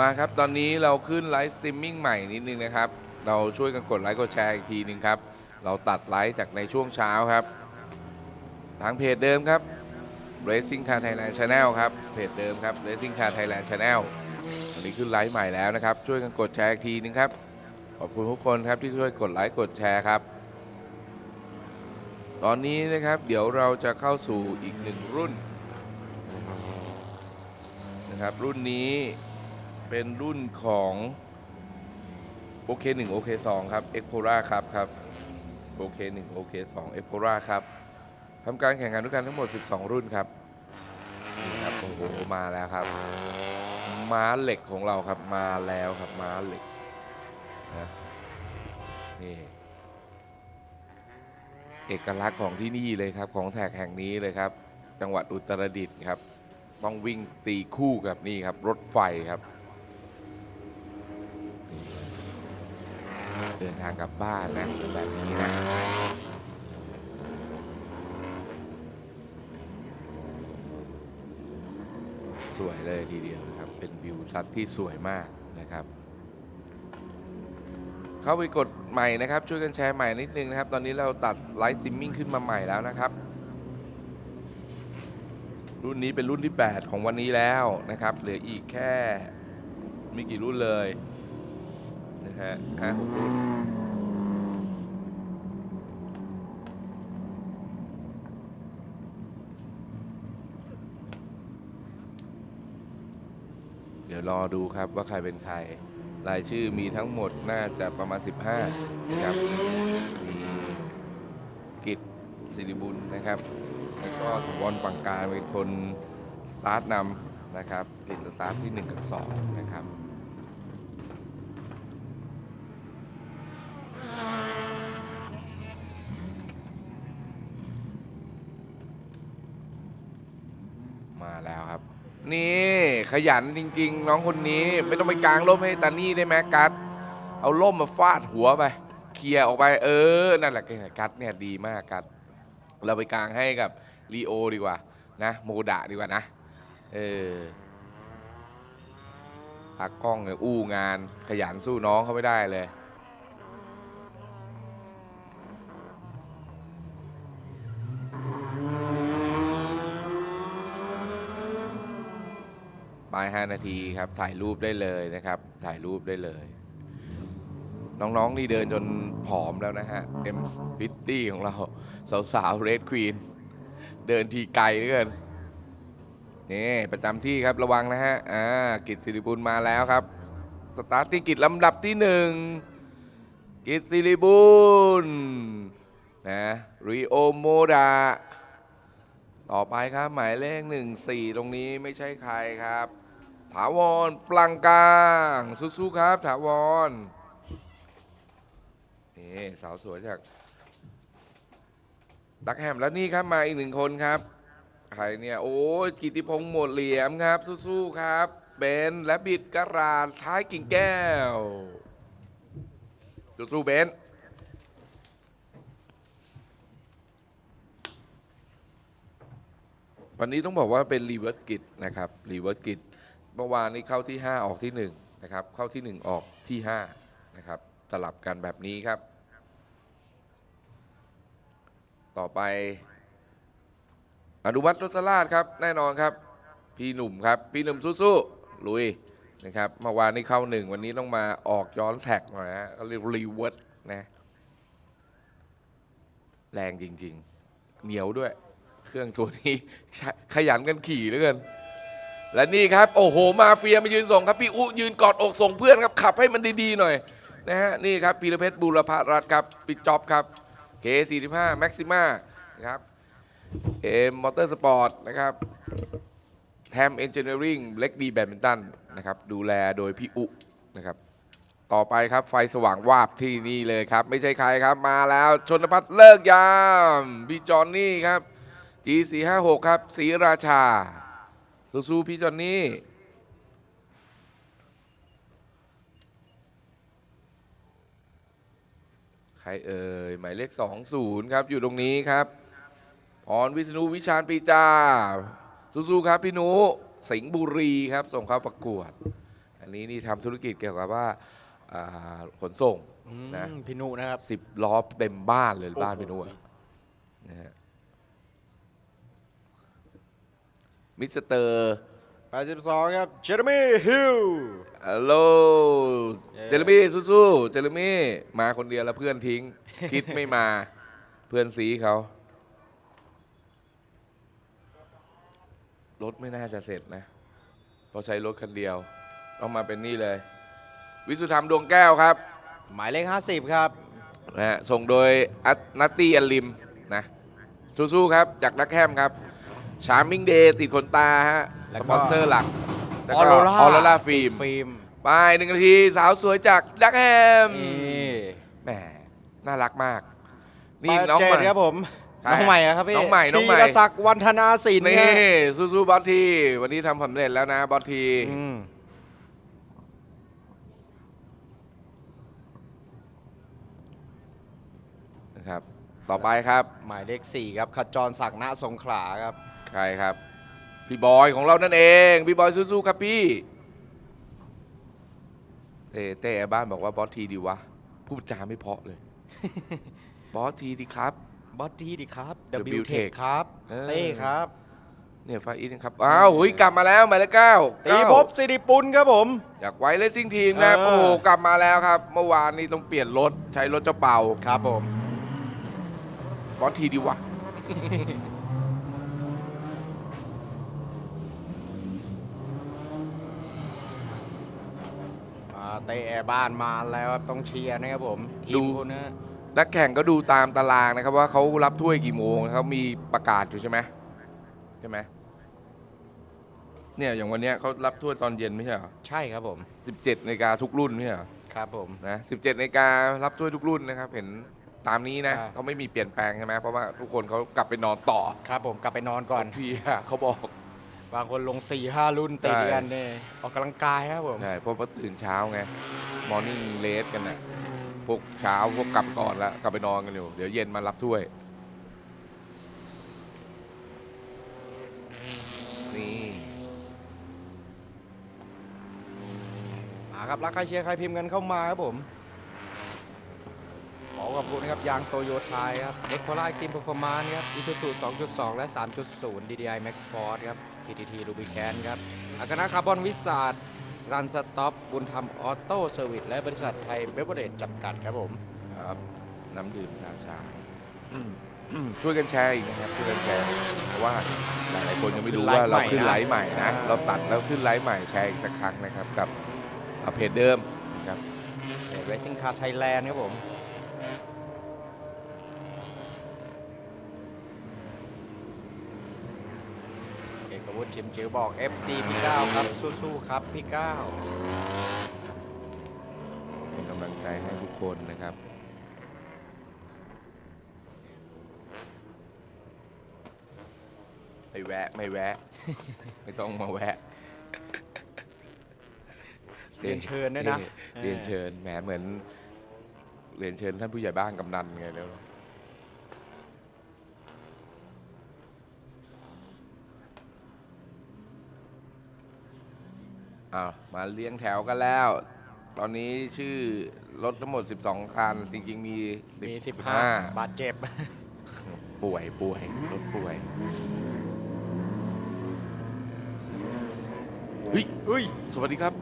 มาครับ ตอนนี้เราขึ้นไลฟ์สตรีมมิ่งใหม่นิดนึงนะครับ เราช่วยกันกดไลค์กดแชร์อีกทีนึงครับ เราตัดไลฟ์จากในช่วงเช้าครับ ทางเพจเดิมครับ Racing Car Thailand Channel ครับ เพจเดิมครับ Racing Car Thailand Channel วันนี้ขึ้นไลฟ์ใหม่แล้วนะครับ ช่วยกันกดแชร์อีกทีนึงครับ ขอบคุณทุกคนครับที่ช่วยกดไลค์กดแชร์ครับ ตอนนี้นะครับเดี๋ยวเราจะเข้าสู่อีกหนึ่งรุ่นนะครับรุ่นนี้ เป็นรุ่นของโอเค1โอเค2ครับ e x p o r a ครับครับโอเค1โอเค2 e x p o r a ครับทำการแข่งขันด้วยกันทั้งหมด 12 รุ่นครับนี่ครับโอ้โหมาแล้วครับ ม้าเหล็กของเราครับมาแล้วครับม้าเหล็กนะนี่เอกลักษณ์ของที่นี่เลยครับ ของแท็กแห่งนี้เลยครับ จังหวัดอุตรดิตถ์ครับ ต้องวิ่งตีคู่กับนี่ครับ รถไฟครับ เดินทางกลับบ้านนะแบบนี้นะสวยเลยทีเดียวนะครับ เป็นวิวทัศน์ที่สวยมากนะครับ เข้าไปกดใหม่นะครับ ช่วยกันแชร์ใหม่นิดนึงนะครับ ตอนนี้เราตัดไลฟ์ซิมมิ่งขึ้นมาใหม่แล้วนะครับ รุ่นนี้เป็นรุ่นที่ 8 ของวันนี้แล้วนะครับ เหลืออีกแค่ไม่กี่รุ่นเลย นะฮะห้าหกรุ่นเดี๋ยวรอดูครับว่าใครเป็นใคร รายชื่อมีทั้งหมดน่าจะประมาณ 15นะครับ มีกิจสิริบุญนะครับ แล้วก็ถาวรปังการเป็นคนสตาร์ทนำนะครับกิจสตาร์ทที่ 1 กับ 2 นะครับ มาแล้วครับ นี่ขยันจริง ๆ น้องคนนี้ไม่ต้องไปกางร่มให้ตานี่ได้ไหมกัดเอาร่มมาฟาดหัวไปเคลียร์ออกไป เออ นั่นแหละกัดเนี่ยดีมากกัด เราไปกางให้กับลีโอดีกว่านะโมดะดีกว่านะ เออตากล้องเนี่ยอู้งานขยันสู้น้องเขาไม่ได้เลย ปลาย 5 นาทีครับ ถ่ายรูปได้เลยนะครับ ถ่ายรูปได้เลย น้องๆนี่เดินจนผอมแล้วนะฮะเอ็มพิตตี้ของเรา สาวๆเรดควีนเดินทีไกลเหลือเกินนี่ประจำที่ครับระวังนะฮะอ่ากิจสิริบุญมาแล้วครับ สตาร์ทที่กิจลำดับที่หนึ่งกิจสิริบุญนะริโอโมดาต่อไปครับ หมายเลขหนึ่งสี่ตรงนี้ไม่ใช่ใครครับ ถาวรปลังกลางสู้ๆครับถาวรนี่สาวสวยจากดักแฮมแล้วนี่ครับมาอีกหนึ่งคนครับใครเนี่ยโอ้กิติพงษ์หมดเหลี่ยมครับสู้ๆครับเบนและบิดกระราดท้ายกิ่งแก้วสู้ๆเบนวันนี้ต้องบอกว่าเป็นรีเวิร์สกิจนะครับรีเวิร์สกิจ เมื่อวานนี้เข้าที่ 5 ออกที่1นะครับเข้าที่ 1 ออกที่5นะครับสลับกันแบบนี้ครับ ต่อไป อนุวัตรสราชครับแน่นอนครับ พี่หนุ่มครับพี่หนุ่มสู้ๆลุยนะครับเมื่อวานนี้เข้าหนึ่งวันนี้ต้องมาออกย้อนแท็กหน่อยฮะเขาเรียกรีเวิร์สนะแรงจริง ๆ เหนียวด้วย เครื่องตัวนี้ขยันกันขี่เหลือเกิน และนี่ครับโอ้โหมาเฟียมายืนส่งครับพี่อุยืนกอดอกส่งเพื่อนครับขับให้มันดีๆหน่อยนะฮะนี่ครับพีรเพชรบุรพรัตน์ครับปิดจ็อบครับ K45 Maxima นะครับเอ็มมอเตอร์สปอร์ตนะครับแทมเอนจิเนียริงเล็กดีแบดมินตันนะครับดูแลโดยพี่อุนะครับต่อไปครับไฟสว่างวาบที่นี่เลยครับ ไม่ใช่ใครครับมาแล้วชนพัฒน์เลิกยามพี่จอนนี่ครับ G456 ครับศรีราชา สู้ๆพี่จอนนี่ใครเอ่ยหมายเลข20 ครับอยู่ตรงนี้ครับพรวิษณุวิชาญปีจาสู้ๆครับพี่หนุสิงห์บุรีครับส่งเข้าประกวดเออันนี้นี่ทำธุรกิจเกี่ยวกับว่าอ่าขนส่งอืมนะพี่นุนะครับ สิบล้อเต็มบ้านเลยโอ้โหบ้านพี่นุ่ะนะฮะ มิสเตอร์82 ครับ เจอร์มี่ฮิลฮัลโหลเย้เจเรมี่สู้ๆเจเรมี่มาคนเดียวแล้วเพื่อนทิ้ง คิดไม่มาเพื่อนซีเขา รถไม่น่าจะเสร็จนะเพราะใช้รถคันเดียวต้องมาเป็นนี่เลย วิสุทธรรมดวงแก้วครับ หมายเลข 50 ครับนะฮะส่งโดยอัตนัตตี้อัลลิมนะสู้ๆครับ จากนักแคมครับ ชาร์มิงเดย์ติดขนตาฮะ แล้วสก็ ปอนเซอร์หลักแล้วอก็อโรล่าออโรล่าฟิล์มฟิล์มไปหนึ่งนาทีสาวสวยจากดักแฮมนี่แหมน่ารักมาก นี่น้องเจใหม่ดครับผมใครน้องใหม่อะครับพี่น้องใหม่น้องใหม่ ธีรศักดิ์วันธนาสินนี่ฮะสู้ๆบอสที วันนี้ทำสำเร็จแล้วนะบอสที อืมนะครับ ต่อไปครับ หมายเลข4ครับขจรศักดิ์ณสงขลาครับ ใครครับ พี่บอยของเรานั่นเอง พี่บอยสู้ๆครับพี่เต้เต้ไอ้บ้านบอกว่าบอสทีดีวะ พูดจาไม่เพราะเลย บอสทีดีครับ บอสดีดีครับ W W Tech ครับเออ เต้ครับเนี่ยฟ้าอีทครับ อ้าวหุยกลับมาแล้วหมายเลขเก้าตีเก้าภพสิริปุลครับผม อยากไว้เลสซิ่งทีมครับเออ โอ้โหกลับมาแล้วครับ เมื่อวานนี้ต้องเปลี่ยนรถ ใช้รถเจ้าเป่าครับผม บอสทีดีวะ เต้แอร์บ้านมาแล้วครับต้องเชียร์นะครับผมทีดู มคุณนะนักแข่งก็ดูตามตารางนะครับว่าเขารับถ้วยกี่โมงเขามีประกาศอยู่ใช่ไหมใช่ไหมเนี่ยอย่างวันเนี้ยเขารับถ้วยตอนเย็นไม่ใช่เหรอใช่ครับผม17นาฬิกาทุกรุ่นไม่ใช่เหรอครับผม นะ17นาฬิการับถ้วยทุกรุ่นนะครับ เห็นตามนี้นะอ่าเขาไม่มีเปลี่ยนแปลงใช่ไหมเพราะว่าทุกคนเขากลับไปนอนต่อครับผมกลับไปนอนก่อน พี่อะเขาบอก บางคนลง4ี่ห้ารุ่นติดใช่กันเนี่ยออกกำลังกายครับผม ใช่เพราะว่าตื่นเช้าไงมอร์นิ่งเลสกันนะพวกเช้าพวกกลับก่อนแล้วกลับไปนอนกันอยู่ เดี๋ยวเย็นมารับถ้วย นี่มาครับรักใครเชียร์ใครพิมพ์กันเข้ามาครับผม ขอขอบคุณนะครับ ยางโตโยต้าครับเอ็กโคล่าทีมเปอร์ฟอร์มานครับอีซูซู2.2 และ 3.0 DDI Max Force ครับ PTT Rubicon ครับอาคณะคาร์บอนวิสาดรันสต็อปบุญธรรมออโต้เซอร์วิสและบริษัทไทยเบเวอร์เรจจำกัดครับผมครับน้ำดื่มชาชาอืมอืมช่วยกันแชร์อีกนะครับช่วยกันแชร์เพราะว่าหลายๆคนยังไม่รู้ว่าเราขึ้นไลฟ์ใหม่นะเราตัดแล้วขึ้นไลฟ์ใหม่แชร์อีกสักครั้งนะครับกับอ่าเพจเดิมนะครับเรซิ่งคาร์ไทยแลนด์ครับผม เอก วุฒิชิมจิ๋วบอก FC พี่ก้าวครับ สู้ๆครับพี่ก้าวเป็นกำลังใจให้ทุกคนนะครับไม่แวะไม่แวะ ไม่ต้องมาแวะ เรียนเชิญด้วยนะ เรียนเชิญแหมเหมือน เรียนเชิญท่านผู้ใหญ่บ้านกำนันไงแล้ว อ้าวมาเลี้ยงแถวกันแล้ว ตอนนี้ชื่อรถทั้งหมด 12 คัน จริง ๆ มี มี15 15 บาดเจ็บ ป่วยป่วยรถป่วยเฮ้ยอุ้ยสวัสดีครับ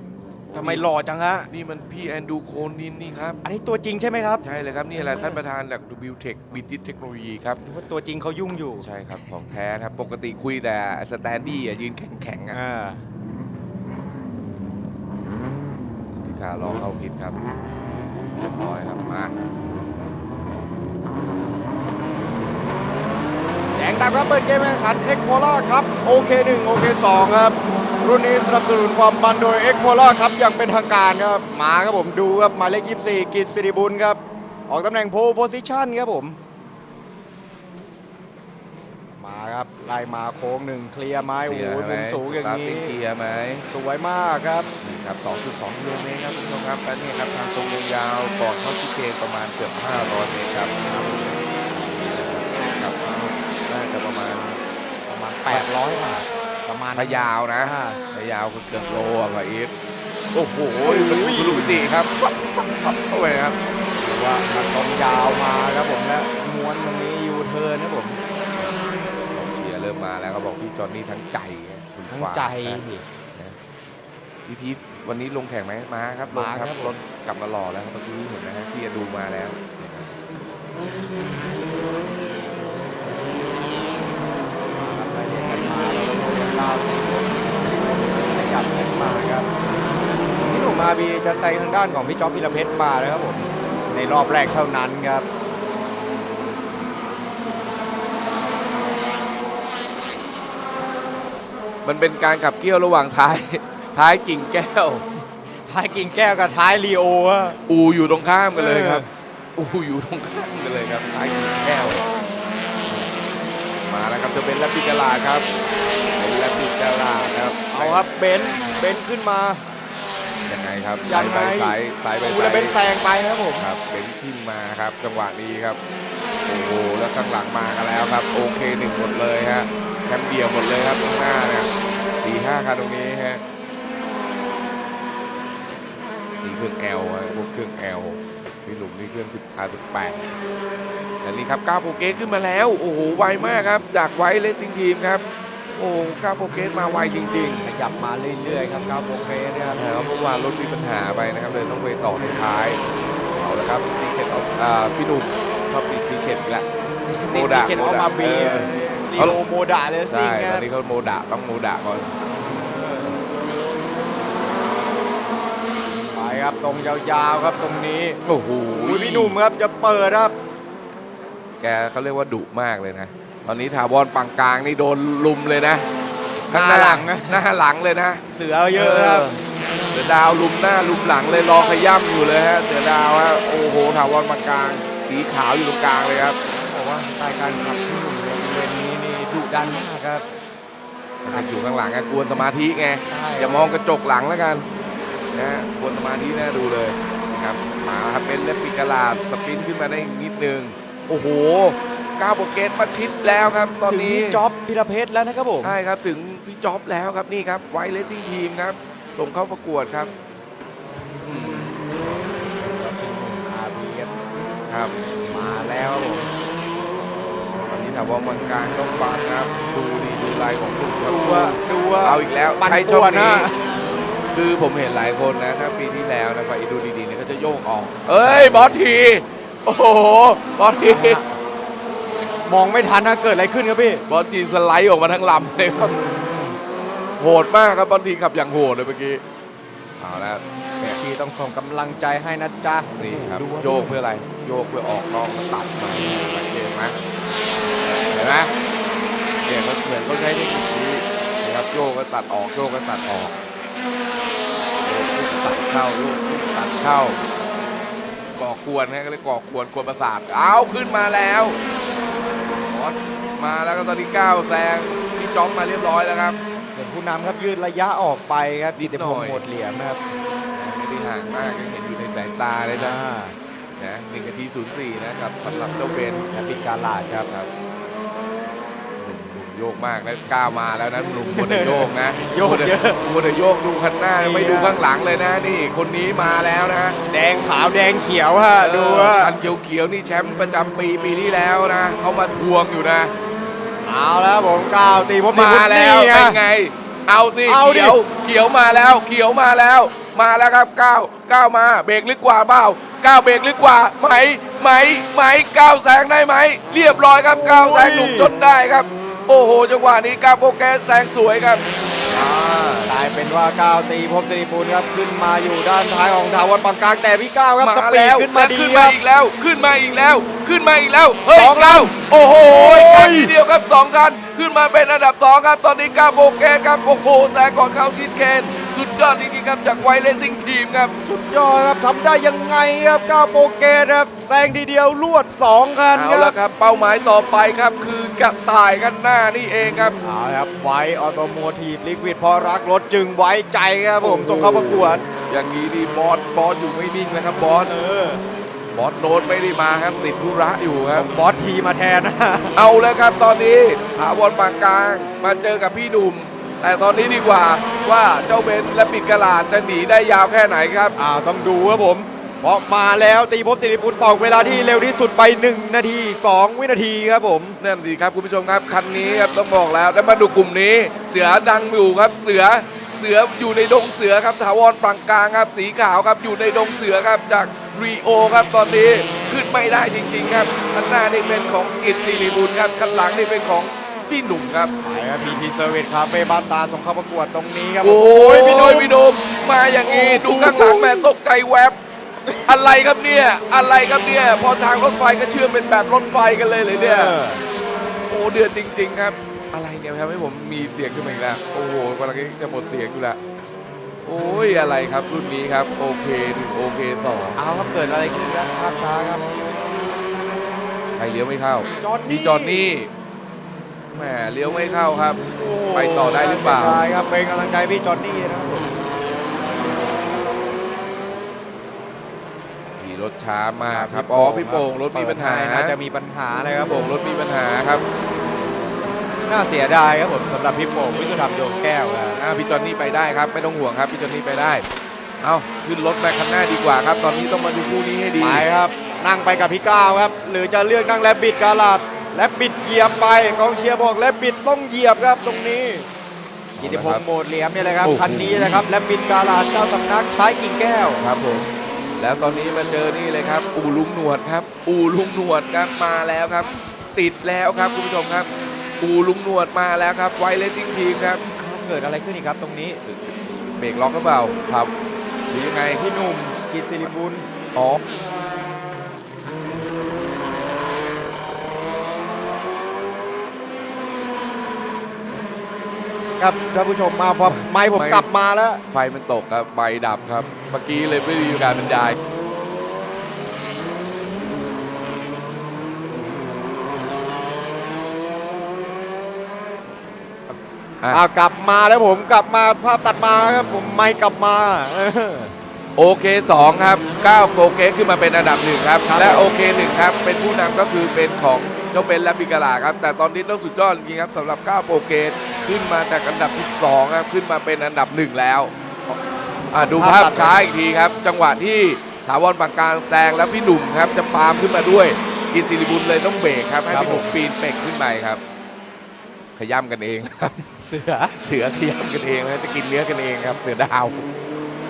ทำไมหล่อจังฮะ นี่มันพี่แอนดูโคนินนี่ครับ อันนี้ตัวจริงใช่ไหมครับใช่เลยครับ นี่แหละท่านประธานจาก w t e c h b t เทคโนโลยีครับ หรือว่าตัวจริงเขายุ่งอยู่ใช่ครับ ของแท้นะครับ ปกติคุยแต่สแตนดี้อะยืนแข็งๆอะอ่า พี่ ขารอเข้าพิษครับเรียบร้อยครับมาแสงตามครับเปิดเกมแข่งขันเอ็กโ l ล่าครับโอเค1โอเค2ครับ รุ่นนี้สนับสนุนความมันโดยเอ็กโ l ล่าครับอย่างเป็นทางการครับมาครับผมดูครับหมายเลข24กิตสิริบุญครับ ออกตำแหน่งโพโพซิชันครับผม มาครับไล่มาโค้งหนึ่งเคลียร์ไม้โอ้โหมุมสูงอย่างนี้นี้เคลียร์ไหมสวยมากครับนี่ครับ 2.2กิโลเมตรครับคุณผู้ชมครับและนี่ครับทางตรงยาวๆก่อนเข้าที่เกมประมาณเกือบ 500 เมตรครับครับน่าจะประมาณประมาณ 800บาทประมาณถ้ายาวนะอ่าถ้ายาวก็เกือบโลอะพระอีฟโอ้โหเป็นคุรุมิติครับปั๊บปั๊บปั๊บเข้าไปครับถือว่านักตรงยาวมาครับผมและม้วนตรงนี้ยูเทิร์นครับผมเชียร์เริ่ มมาแล้วก็บอกพี่จอนนี่ทั้งใจคุณทั้งขวาใจนะพี่พีทวันนี้ลงแข่งไหมมาครับลงมาครับครับรถกลับมาหล่อแล้วเมื่อกี้เห็นนะฮะที่จะดูมาแล้วครับไล่เรียกกันมาแล้วก็โดนดาวขยับขึ้นมาครับพี่หนุ่มมาบีจะใส่ทางด้านของพี่จ๊อบพิรเพชรมาเลยครับผมในรอบแรกเท่านั้นครับ มันเป็นการขับเกี้ยวระหว่างท้าย ท้ายกิ่งแก้ว ท้ายกิ่งแก้วกับท้ายลีโอฮะอูอยู่ตรงข้ามกันเลยครับ อูอยู่ตรงข้ามกันเลยครับท้ายกิ่งแก้ว มาแล้วครับจะเป็นแลปปิกาลาครับ เป็นแลปปิกาลาครับเอาครับเบนซ์เบนซ์ขึ้นมา ยังไงครับยังไง สายสายไปอูและสายเบนซ์แซงไปครับผม ครับเป็นทิมมาครับจังหวะนี้ครับ โอ้โหแล้วข้างหลังมากันแล้วครับ โอเคหนึ่งหมดเลยฮะแคมเดียวหมดเลยครับข้างหน้าเนี่ยสี่ห้าคันตรงนี้ฮะนี่เครื่องแอลฮะพวกเครื่องแอลพี่หลุมนี่เครื่อง10 R 18แต่นี่ครับก้าวโปรเกสขึ้นมาแล้ว โอ้โห ไวมากครับ จากไวเลสซิ่งทีมครับ โอ้ก้าวโปรเกสมาไวจริง ๆ ขยับมาเรื่อยๆครับก้าวโปรเกรสนะครับแต่ว่าเมื่อวานรถมีปัญหาไปนะครับเลยต้องไปต่อในท้ายเอาละครับซีเกตเอาอ่าพี่หนุ่มชอบติดซีเกตอีกแล้วโมดะเขียนเอามาบีเออ ลีโอโมดะเลยซิ่ใช่งคตอรันบนี้เขาโมดะต้องโมดะก่อนไปครับตรงยาวๆครับตรงนี้โอ้โหอุ้ยพี่หนุ่มครับจะเปิดครับ แกเขาเรียกว่าดุมากเลยนะ ตอนนี้ถาวรปังกลางนี่โดนลุมเลยนะหน้าหลังนะ หน้าหลังเลยนะเสือเยอะครับ เสือดาวลุมหน้าลุมหลังเลยรอขย่ำอยู่เลยฮะเสือดาวฮะโอ้โหถาวรปังกลางสีขาวอยู่ตรงกลางเลยครับ บอกว่าสไตล์การขับพี่หนุ่มเนี่ยบริเวณนี้นี่ ดุดันมากครับถ้าอยู่ข้างหลังอะกวนสมาธิไงใช่อย่ามองกระจกหลังแล้วกันนะฮะกวนสมาธิน่าดูเลยนะครับมาครับเป็นเลปิกาลาดสปรินต์ขึ้นมาได้อีกนิดนึงโอ้โหก้าวโปรเกตมาชิดแล้วครับ ตอนถึงนี้พี่จ๊อบพิรเพชรแล้วนะครับผมใช่ครับถึงพี่จ๊อบแล้วครับนี่ครับไวเลสซิ่งทีมครับ ส่งเข้าประกวดครับอืมอาบีครับครับมาแล้วครับผมตอนนี้ ถามว่ามังกลางต้องฟังครับดูดีดูลายของลูกครับดูว่าดูว่าเอาอีกแล้วปั่นใช้ช่องป่วนนี้ นะ คือผมเห็นหลายคนนะถ้าปีที่แล้วนะไปดูดีๆเนี่ยเขาจะโยกออก เอ้ยบอสที โอ้โหบอสทีมองไม่ทันนะเกิดอะไรขึ้นครับพี่ บอสทีสไลด์ออกมาทั้งลำเลยครับโหดมากครับบอสทีขับอย่างโหดเลยเมื่อกี้เอาแล้วเนี่ยทีต้องส่งกำลังใจให้นะจ๊ะนี่ครับ ดูว่าโยกเพื่ออะไร โยกเพื่อออกนอกมาตัดมาสังเกตไหมเห็นไหมเนี่ยเขาเหมือนเขาใช้เทคนิคนี้นะครับโยกก็ตัดออกโยกก็ตัดออกโยกตัดเข้าโยกตัดเข้าก่อกวนนะก็เลยก่อกวนกวนประสาทเอาขึ้นมาแล้วบอสมาแล้วก็ตอนที่ก้าวแซงพี่จ๊อบมาเรียบร้อยแล้วครับเป็นผู้นำครับยืดระยะออกไปครับนิกิดติหน่พอยงศ์หมดเหลี่ยมนะครับไม่ได้ห่างมากยังเห็นอยู่ในสายตาเลยนะอ่า นะหนึ่งนาทีศูนย์สี่นะครับสำหรับเจ้าเบนและปิดการลาดครับครับหนุ่มหนุ่มโยกมากนะกล้ามาแล้วนะหนุ่มคนโยกนะโยกเยอะ คนโยกดูข้างหน้านี่ไม่ดูนะข้างหลังเลยนะนี่คนนี้มาแล้วนะแดงขาวแดงเขียวฮะดูว่าคันเขียวๆนี่แชมป์ประจำปีปีที่แล้วนะเขามาทวงอยู่นะ เอาแล้วผมก้าวตีผมมาแล้วนี่เป็นไงไงเอาสิเอาดิเขียวเขียวมาแล้ว เขียวมาแล้ว มาแล้วครับก้าวก้าวมาเบรกลึกกว่าเปล่าก้าวเบรกลึกกว่าไหมไหมไหมก้าวแซงได้ไหม เรียบร้อยครับก้าวแซงหนุ่มจนได้ครับ โอ้โหจังหวะนี้ก้าวโปรแกรสแซงสวยครับอ่ากลายเป็นว่าก้าวตีพบสิริปูลครับขึ้นมาอยู่ด้านท้ายของถาวรปังกลางแต่พี่ก้าวครับสมาปีดแล้วขึ้นมาและดีขึ้นคมารับอีกแล้วขึ้นมาอีกแล้ว ขึ้นมาอีกแล้วเฮ้ยสองก้าวโอ้โหโอ้ยกันทีเดียวครับสองคันขึ้นมาเป็นอันดับสองครับตอนนี้ก้าวโปรแกรสครับโอ้โหแซงก่อนเข้าชิดเคนสุด ยอดจริงๆครับจากไวเลสซิ่งทีมครับ สุดยอดครับทำได้ยังไงครับก้าวโปรเกตครับแซงทีเดียวลวดสองคันเอาครัละบครับ เป้าหมายต่อไปครับ คือกระต่ายกันหน้านี่เองครับ เอาละครับไว้ออโตโมทีฟลิควิดเพราะรักรถจึงไว้ใจครับผมส่งเข้าประกวดอย่างนี้ดีบอสบอสอยู่ไม่นิ่งนะครับบอสเออบอสโน้ตไม่ได้มาครับติดธุระอยู่ครับ บอสทีมาแทนนะ เอาแล้วครับตอนนี้ถาวรปากกลางมาเจอกับพี่ดุม แต่ตอนนี้ดีกว่าว่าเจ้าเบนซ์และปิดกระลาดจะหนีได้ยาวแค่ไหนครับ อ่าต้องดูครับผม เพราะมาแล้วตีภพสิริพุทธตอกเวลาที่เร็วที่สุดไป 1 นาที 2 วินาทีครับผม นั่นดีครับคุณผู้ชมครับคันนี้ครับต้องบอกแล้วแล้วมาดูกลุ่มนี้ เสือดังอยู่ครับเสือเสืออยู่ในดงเสือครับถาวรปรังกลางครับ สีขาวครับอยู่ในดงเสือครับจากรีโอครับตอนนี้ขึ้นไม่ได้จริง ๆ ครับข้างหน้านี่เป็นของกิตติริบุญครับข้างหลังนี่เป็นของ พี่หนุ่มครับไปครับพีทีเซอร์วิสคาเฟ่บ้านตาส่งเข้าประกวดตรงนี้ครับโอ้ยพี่พี่หนุ้นุ่ยมพี่หนุ่มมาอย่างนี้ดูข้างหลังแม่ตกใจแวบอะไรครับเนี่ยอะไรครับเนี่ยพอทางรถไฟก็เชื่อมเป็นแบบรถไฟกันเลยเลยเนี่ยออโอ้เดือดจริง ๆ ครับ อะไรเนี่ยทำให้ผมมีเสียงขึ้นมาอีกแล้วโอ้โหกำลังจะหมดเสียงอยู่แล้วโอ้ยอะไรครับรุ่นนี้ครับโอเคหนึ่งโอเคสองเอาครับเกิดอะไรขึ้นครับภาพช้าครับใครเลี้ยวไม่เข้าจอห์นนี่มีจอห์นนี่ แหมเลี้ยวไม่เข้าครับโอ้ไปต่อได้หรือเปล่าได้ครับเป็นกำลังใจพี่จอห์นนี่นะครับผมขี่รถช้ามากครับอ๋อพี่โป่งรถมีปัญหาน่าจะมีปัญหาอะไรครับพี่โป่งรถมีปัญหาครับน่าเสียดายครับผมสำหรับพี่โป่งวิสุทธรรมโยงแก้วครับอ่าพี่จอนนี่ไปได้ครับ ไม่ต้องห่วงครับพี่จอนนี่ไปได้ เอาขึ้นรถไปข้างหน้าดีกว่าครับ ตอนนี้ต้องมาดูคู่นี้ให้ดี ไปครับ นั่งไปกับพี่ก้าวครับ หรือจะเลือกนั่งแลบบิดกาลาด แลบบิดเหยียบไปกองเชียร์บอกแลบบิดต้องเหยียบครับตรงนี้กิติพงษ์โหมดเหลี่ยมเนี่ยแหละครับโอ้โห คันนี้นะครับแลบบิดกาลาดเจ้าสำนักท้ายกิ่งแก้ว ครับผม แล้วตอนนี้มาเจอนี่เลยครับ อู่ลุงหนวดครับ อู่ลุงหนวดครับมาแล้วครับ ติดแล้วครับคุณผู้ชมครับ อู่ลุงหนวดมาแล้วครับไวเลสซิ่งทีมครับเกิดอะไรขึ้นอีกครับตรงนี้ เบรกล็อกหรือเปล่าครับหรือยังไงพี่หนุ่มกิตติริบุญอ๋อ ครับท่านผู้ชมมาพอไม้ผมกลับมาแล้ว ไฟมันตกครับไฟดับครับ เมื่อกี้เลยไม่ได้มีการบรรยาย อะ อ่ากลับมาแล้วผมกลับมาภาพตัดมาครับผมไม่กลับมาเออ โอเค2ครับ9โปรเกสขึ้นมาเป็นอันดับหนึ่งครับ ครับ และโอเค1ครับ เป็นผู้นำก็คือเป็นของเจ้าเบนและปิกาลาครับ แต่ตอนนี้ต้องสุดยอดจริงๆครับสำหรับ9โปรเกส ขึ้นมาจากอันดับที่2ครับ ขึ้นมาเป็นอันดับหนึ่งแล้วอะดูภาพช้าอีกทีครับ จังหวะที่ถาวรปากกลางแซงแล้วพี่หนุ่มครับ จะปาล์มขึ้นมาด้วยกินสิริบุญเลยต้องเบรกครับ ให้พี่หนุ่มปีนเป็กขึ้นไปครับ ขย้ำกันเองครับ เสือเสือขย้ำกันเองนะจะกินเนื้อกันเองครับ เสือดาว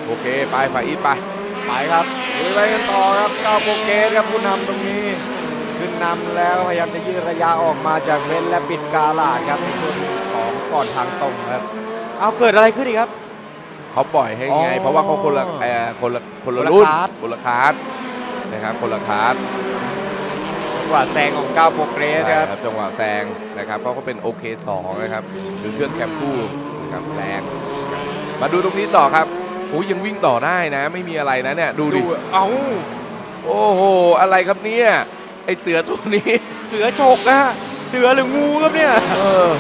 โอเค ไปฝ่ายอีทไปไปครับลุยไปกันต่อครับเก้าโปรเกสครับผู้นำตรงนี้ ขึ้นนำแล้วพยายามจะยืดระยะออกมาจากเว้นและปิดกาลาดครับในช่วงของก่อนทางตรงครับ เอาเกิดอะไรขึ้นอีกครับ เขาปล่อยให้ไง อ๋อเพราะว่าเขาคนละเอ่อคนละคนละคนละรุ่นคลาส คนละคลาสนะครับคนละคลาสจังหวะแซงของเก้าโปรเกสใช่ครับครับจังหวะแซงนะครับเพราะเขาเป็นโอเคสองนะครับหรือเครื่องแคมคู่นะครับแรงมาดูตรงนี้ต่อครับโอ้ยยังวิ่งต่อได้นะ ไม่มีอะไรนะเนี่ยดูดิเอ้า โอ้โห อะไรครับเนี่ย ไอเสือตัวนี้ เสือฉกนะฮะเสือหรืองูครับเนี่ย เออ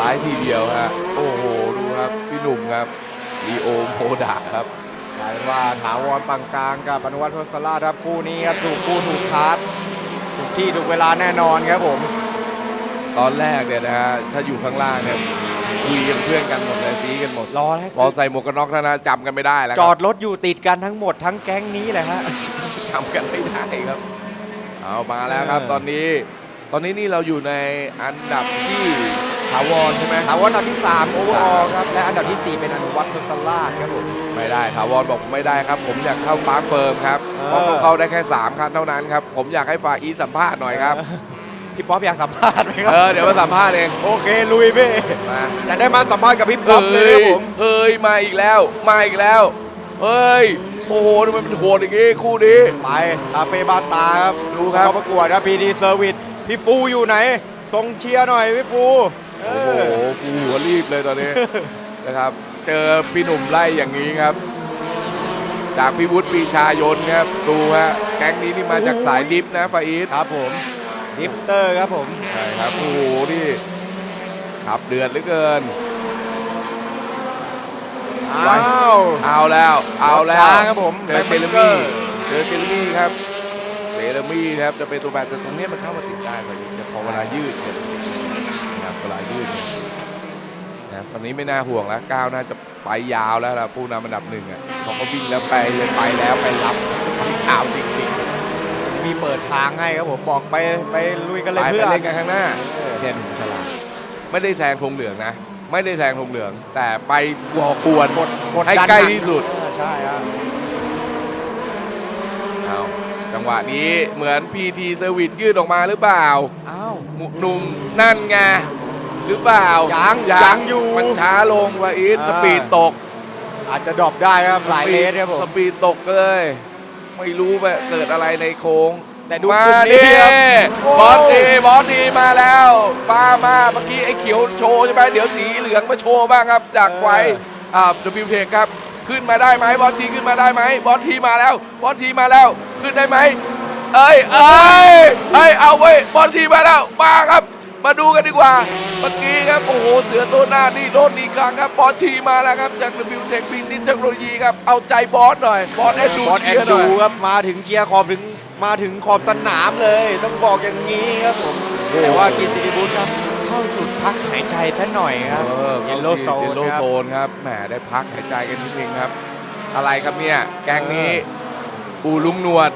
ร้ายทีเดียวฮะ โอ้โห ดูครับ พี่หนุ่มครับลีโอโมดาครับกลายเป็นว่าถาวรปังกลางกับอนุวัฒน์ทศราชครับคู่นี้ครับถูกคู่ถูกคาร์ดถูกที่ถูกเวลาแน่นอนครับผม ตอนแรกเนี่ยนะฮะ ถ้าอยู่ข้างล่างเนี่ยคุยกันเพื่อนกันหมดเลยซีกันหมดรอแล้วพอใส่หมวกกันน็อกแล้วนะจำกันไม่ได้แล้วจคอรัดรถอยู่ติดกันทั้งหมดทั้งแก๊งนี้เลยฮะ จำกันไม่ได้ครับ เอามาแล้วครับเออตอนนี้ ตอนนี้นี่เราอยู่ในอันดับที่ถาวรใช่ไหมถาวรอันดับที่3โอเวอร์ออครับ และอันดับทีสี่4 เป็นอนุวัฒน์ทศราชครับผมไม่ได้ถาวรบอกไม่ได้ครับ ผมอยากเข้าปาร์คเฟิร์มครับเออเพราะเขาเข้าได้แค่3คันเท่านั้นครับผมอยากให้ฟาอีสัมภาษณ์หน่อยครับพี่ป๊อปอยากสัมภาษณ์ไหมครัเออเดี๋ยวมาสัมภาษณ์เองโอเคลุยเพ่มาจะได้มาสัมภาษณ์กับพี่ป๊อปเลยเฮ้นะยผมเฮ้ยมาอีกแล้วมาอีกแล้วเฮ้ยโอ้โหทำไมมันโหดอย่างงี้คู่นี้ ไปคาเฟ่บ้านตาครับดูครับเข้าประกวดครับพีดีเซอร์วิสพี่ฟูอยู่ไหนส่งเชียร์หน่อยพี่ฟูเอโอ้โหอกูหัวรีบเลยตอนนี้ นะครับ เจอพี่หนุ่มไล่อย่างนี้ครับ จากพี่วุฒิปีชายนครับ ดูฮะแก๊งนี้นี่มาจากสายดิฟนะฟาอีทครับผมดิฟเตอร์ครับผม ใช่ครับ โอ้โหนี่ขับเดือดเหลือเกิน ไว้อ้าวเอาแล้ว เอาแล้ช้าวครับผมเจอเจเรมี่เจอเจเรมี่ครับเจเรมี่ครับจะเป็นตัวแบตแต่ตรงนี้มันเข้ามาติดได้พอดีแต่พอเวลายืดเนี่ยนะครับเวลายืดเนี่ยนะตอนนี้ไม่น่าห่วงแล้วก้าวน่าจะไปยาวแล้วล่ะผู้นำอันดับหนึ่งอะเขาก็วิ่งแล้วไปเลยไปแล้วไปรับไปข่าวจริงมีเปิดทางให้ครับผมบอกไปไปลุยกันๆเลยไปเพื่ไปอนเล่นกันข้างหน้าเออเนี่ยหนุ่มฉลาดไม่ได้แซงธงเหลืองนะ ไม่ได้แซงธงเหลือง แต่ไปวอควรกดกดให้ดันใกล้นัที่สุดเออใช่ครับเอาจังหวะนี้เหมือน PT Service ยืดออกมาหรือเปล่าอ้าวหนุ่มนั่นไงหรือเปล่ายัยังยังอยู่มันช้าลงว่าอีทอ่าสปีดตก อาจจะดรอปได้ครับหลายเลนครับผมสปีดตกเลย ไม่รู้ว่าเกิดอะไรในโค้ง แต่ดูมากลุ่มดินี้ครับโอ้บอสดีบอสดีมาแล้วมามาเมื่อกี้ไอ้เขียวโชว์ใช่ไหมเดี๋ยวสีเหลืองมาโชว์บ้างครับจากไว้อ่า W t ครับขึ้นมาได้ไหมบอสทีขึ้นมาได้ไหมบอสทีมาแล้วบอสทีมาแล้วขึ้นได้ไหมเอ้ยเอ้ยเอ้ยเอาเว้ยบอสทีมาแล้วมาครับ มาดูกันดีกว่า เมื่อกี้ครับโอ้โหเสือตัวหน้านี่โดนอีกครั้งครับบอสทีมาแล้วครับจาก W Tech บินนิเทคโนโลยีครับเอาใจบอสหน่อยบอสแอนดูบอลแอเชีนยร์หดูน่อยครับมาถึงเชียร์ขอบถึง มาถึงขอบสนามเลย ต้องบอกอย่างนี้ครับผมแต่ว่ากินซิติบุญครับเข้าจุดพักหายใจซะหน่อยครับเออเยลโลโซเยลนโลครัโซบนครับแหมได้พักหายใจกันนิดนึงครับ อะไรครับเนี่ย แก๊งนี้อูลุงหนวด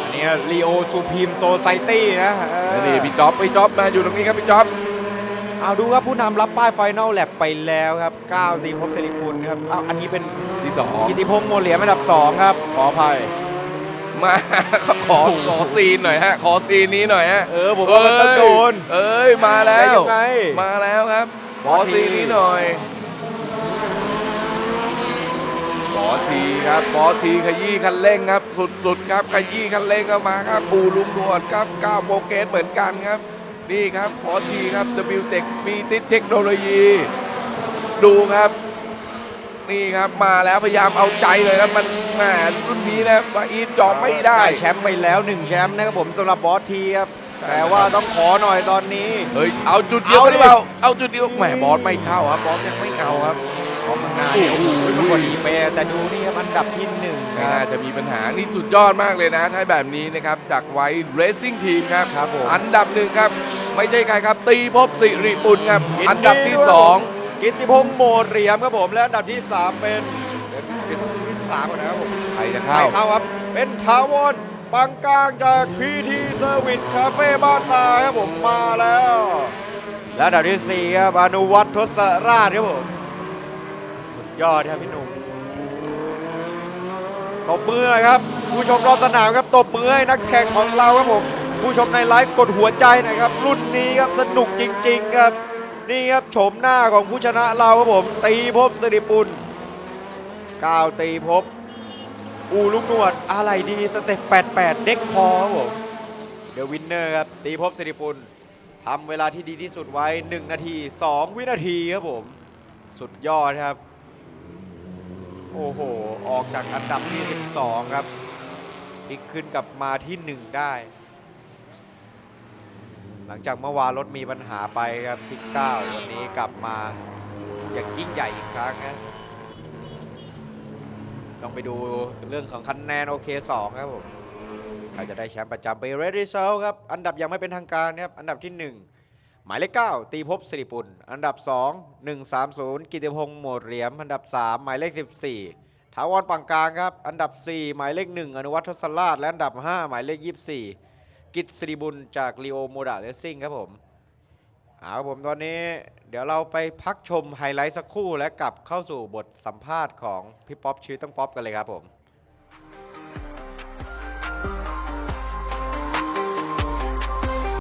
อันนี้ลีโอซูพีมโซไซตี้นะเออนี่พี่จ๊อบพี่จ๊อบมาอยู่ตรงนี้ครับพี่จ๊อบเอาดูครับผู้นำรับป้ายไฟนอลแลบไปแล้วครับ9ตีพบสิริคุณครับอ้าวอันนี้เป็นที่สองกิติพงษ์โมเหลียมอันดับ2ครับขออภัย มาขอขอซีนหน่อยฮะ ขอซีนนี้หน่อยฮะเออผมว่ามันต้องโดนเอ้ยมาแล้ได้วยังไง มาแล้วครับ ขอซีนนี้หน่อย ขอทีครับขอทีขยี้คันเร่งครับ สุดๆครับขยี้คันเร่งเข้ามาครับ ปูลุงดวดครับก้าวโปรเกสเหมือนกันครับ นี่ครับขอทีครับ W Tech มีติดเทคโนโลยี ดูครับ นี่ครับมาแล้วพยายามเอาใจเลยครับมันแหมรุ่นนี้นะวาอีทยอมไม่ได้ แชมป์ไปแล้ว1แชมป์นะครับผมสำหรับบอสทีครับแต่ว่าต้องขอหน่อยตอนนี้ เฮ้ยเอาจุดเดียวเอากันดิหรือเปล่าเอาจุดเดียวแหมบอสไม่เข้าครับบอสยังไม่เอาครับของข้างหน้าเนี่ยโอ้โหทุกคนดีเปย์แต่ดูนี่ครับอันดับที่หนึ่งไม่คน่ารับจะมีปัญหานี่สุดยอดมากเลยนะถ้าแบบนี้นะครับจากไว้เรซซิ่งทีมครับครับผมอันดับหนึ่งครับ ไม่ใช่ใครครับ ตีภพสิริปุลครับยินดีอันดับที่ด้วยสอง กิตติพงษ์โหมดเหรียมครับผมและอันดับที่ 3 เป็นเป็นเป็นที่สามก่อนนะครับผมใครจะใครเข้า เข้าครับเป็นทาวอนปังกลางจาก PT Service Cafe บ้านตาครับผมมาแล้ว และอันดับที่4ครับอนุวัฒน์ทศราชครับผมสุดยอดครับพี่หนุ่มตบมือหน่อยครับ ผู้ชมรอบสนามครับตบมือให้นักแข่งของเราครับผมผู้ชมในไลฟ์กดหัวใจหน่อยครับ รุ่นนี้ครับสนุกจริง ๆ ครับ นี่ครับโฉมหน้าของผู้ชนะเราครับผม ตีภพสิริปุลก้าวตีภพอูลุงหนวดอะไรดีสเต็ป88 เด็กคอครับผมเดวินเนอร์ครับตีภพสิริปุลทำเวลาที่ดีที่สุดไว้ 1 นาที 2 วินาทีครับผม สุดยอดครับ โอ้โห ออกจากอันดับที่ 12 ครับพลิกขึ้นกลับมาที่ 1 ได้ ลังจากเมื่อวานรถมีปัญหาไปครับพิกเก้าวันนี้กลับมาอย่างยิ่งใหญ่อีกครั้งนะต้องไปดูเรื่องของคะแนนโอเค2ครับผมใครจะได้แชมป์ประจำไปเรด i ิ u l t ครับ อันดับยังไม่เป็นทางการครับ อันดับที่ 1 หมายเลข 9 ตีภพสิริปุลอันดับ 2 130 กิติพงษ์หมดเหรียมอันดับ 3 หมายเลข 14ถาวรปังกลางครับ อันดับ 4 หมายเลข 1 อนุวัฒน์ทศราชและอันดับ 5 หมายเลข 24 กิตสิริบุญจากลีโอโมดาเลสซิ่งครับผมเอาผมตอนนี้เดี๋ยวเราไปพักชมไฮไลท์สักครู่และกลับเข้าสู่บทสัมภาษณ์ของพี่ป๊อปชีวิตต้องป๊อปกันเลยครับผม